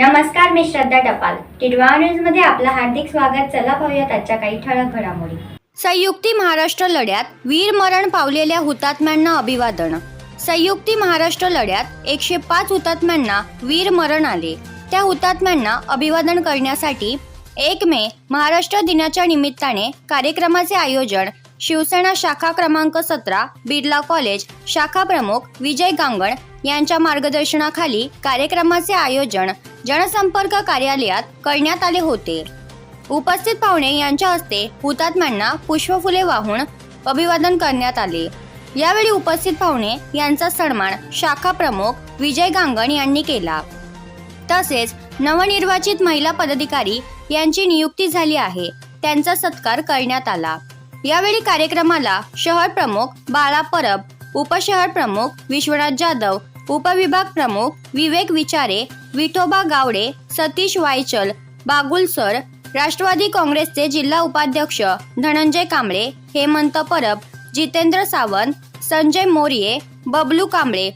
नमस्कार मी श्रद्धा टपाल. टिडवा न्यूजमध्ये आपलं हार्दिक स्वागत. चला पाहूयात आजच्या काही ठळक घडामोडी. संयुक्ती महाराष्ट्र लढ्यात वीर मरण पावलेल्या हुतात्म्यांना अभिवादन. संयुक्ती महाराष्ट्र लढ्यात एकशे पाच हुतात्म्यांना वीर मरण आले. त्या हुतात्म्यांना अभिवादन करण्यासाठी एक मे महाराष्ट्र दिनाच्या निमित्ताने कार्यक्रमाचे आयोजन शिवसेना शाखा क्रमांक सतरा बिर्ला कॉलेज शाखा प्रमुख विजय गांगण यांच्या मार्गदर्शनाखाली कार्यक्रमाचे आयोजन जनसंपर्क कार्यालयात करण्यात आले होते. उपस्थित पाहुणे यांच्या हस्ते हुतात्म्यांना पुष्पफुले वाहून अभिवादन करण्यात आले. यावेळी उपस्थित पाहुणे यांचा सन्मान शाखा प्रमुख विजय गांगण यांनी केला. तसेच नवनिर्वाचित महिला पदाधिकारी यांची नियुक्ती झाली आहे. त्यांचा सत्कार करण्यात आला. यावेळी कार्यक्रमाला शहर प्रमुख बाळा परब उपशहर प्रमुख विश्वनाथ जाधव उपविभाग प्रमुख विवेक विचारे विठोबा गावडे सतीश वायचल बागुल सर राष्ट्रवादी काँग्रेसचे जिल्हा उपाध्यक्ष धनंजय कांबळे हेमंत परब जितेंद्र सावंत संजय मोरिये बबलू कांबळे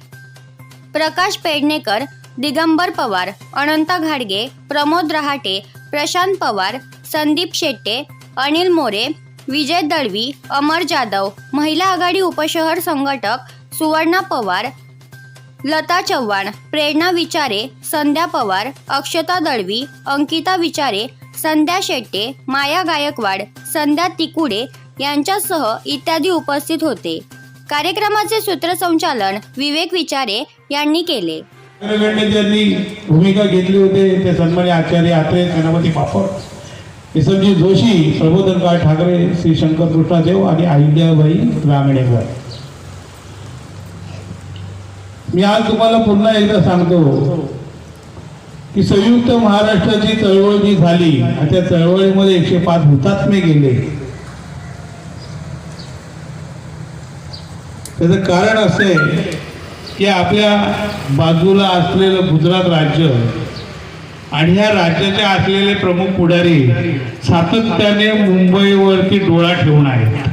प्रकाश पेडणेकर दिगंबर पवार अनंत घाडगे प्रमोद रहाटे प्रशांत पवार संदीप शेट्टे अनिल मोरे विजय दळवी अमर जाधव महिला आघाडी उपशहर संघटक सुवर्णा पवार लता चव्हाण प्रेरणा विचारे संध्या पवार अक्षता दळवी अंकिता विचारे संध्या शेट्टे माया गायकवाड संध्या तिकुडे यांच्यासह इत्यादी उपस्थित होते. कार्यक्रमाचे सूत्रसंचालन विवेक विचारे यांनी केले. ज्यांनी भूमिका घेतली होती. ते सन्मान्य आचार्य आत्रे गणपती पापड किसनजी जोशी प्रबोधनकार ठाकरे श्री शंकर कृष्णादेव आणि अहिल्याबाई रांगणेकर मी आज तुम्हाला पुन्हा एकदा सांगतो की संयुक्त महाराष्ट्राची चळवळ जी झाली त्या चळवळीमध्ये एकशे पाच हुतात्मे गेले. त्याचं कारण असे की आपल्या बाजूला असलेलं गुजरात राज्य आणि ह्या राज्याचे असलेले प्रमुख पुढारी सातत्याने मुंबईवरती डोळा ठेवून आहेत.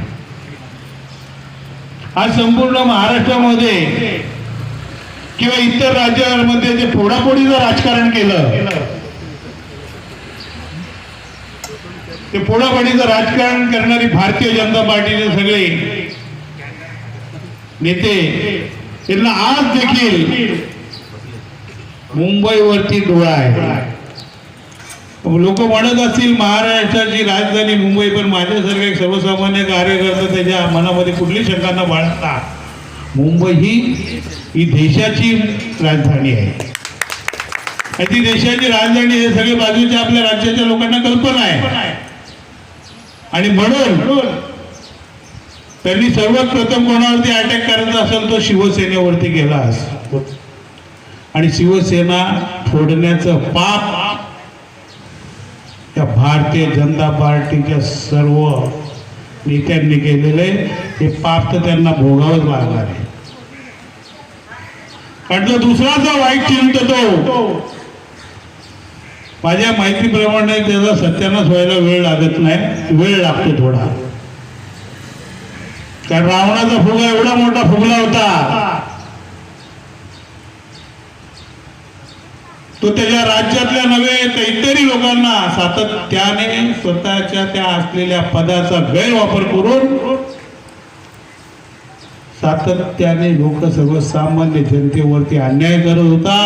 आज संपूर्ण महाराष्ट्रामध्ये किंवा इतर राज्यांमध्ये जे फोडाफोडीचं राजकारण केलं ते फोडाफोडीचं राजकारण करणारी भारतीय जनता पार्टीचे सगळे नेते त्यांना आज देखील मुंबईवरती डोळा आहे. लोक म्हणत असतील महाराष्ट्राची राजधानी मुंबई पण माझ्यासारखा एक सर्वसामान्य कार्यकर्ता त्याच्या मनामध्ये कुठली शंकांना न बाळगता मुंबई ही ही देशाची राजधानी आहे. आणि ती देशाची राजधानी हे सगळे बाजूच्या आपल्या राज्याच्या लोकांना कल्पना आहे. आणि म्हणून त्यांनी सर्वात प्रथम कोणावरती अटॅक करायचा असेल तो शिवसेनेवरती गेला असतो आणि शिवसेना फोडण्याचं पाप या भारतीय जनता पार्टीच्या सर्व नेत्यांनी केलेलं आहे. हे पाप तर त्यांना भोगावंच लागणार आहे. कारण जो दुसरा जो वाईट चिंततो माझ्या माहितीप्रमाणे त्याचा सत्यानाश व्हायला वेळ लागत नाही. वेळ लागतो थोडा. कारण रावणाचा फुगा एवढा मोठा फुगला होता तो त्याच्या राज्यातल्या नव्हे तर इतरही लोकांना सातत्याने स्वतःच्या त्या असलेल्या पदाचा गैरवापर करून सातत्याने लोक सर्वसामान्य जनतेवरती अन्याय करत होता.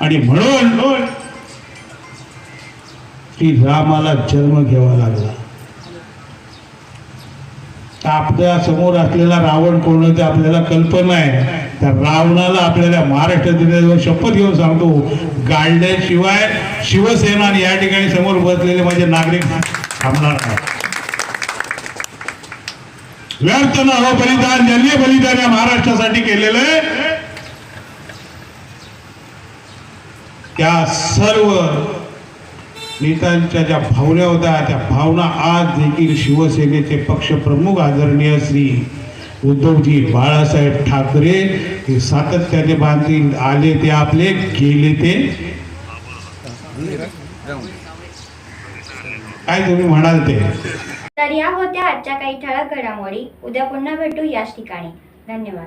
आणि म्हणून श्री रामाला जन्म घ्यावा लागला. तर आपल्यासमोर असलेला रावण कोण ते आपल्याला कल्पना आहे. त्या रावणाला आपल्याला महाराष्ट्र दिनावर शपथ घेऊन सांगतो गाळल्याशिवाय शिवसेना या ठिकाणी समोर बसलेले माझे नागरिक थांबणार नाही. व्यर्थ न हो बलिदान ज्यांनी बलिदान या महाराष्ट्रासाठी केलेलं आहे. त्या सर्व नेतांच्या ज्या भावना होत्या त्या भावना आज देखील शिवसेनेचे पक्षप्रमुख आदरणीय श्री उद्धवजी बाळासाहेब ठाकरे हे सातत्याने बांधतील आले ते आपले गेले ते. काय तुम्ही म्हणाल ते? तर या होत्या आजच्या काही ठळक घडामोडी. उद्या पुन्हा भेटू याच ठिकाणी. धन्यवाद.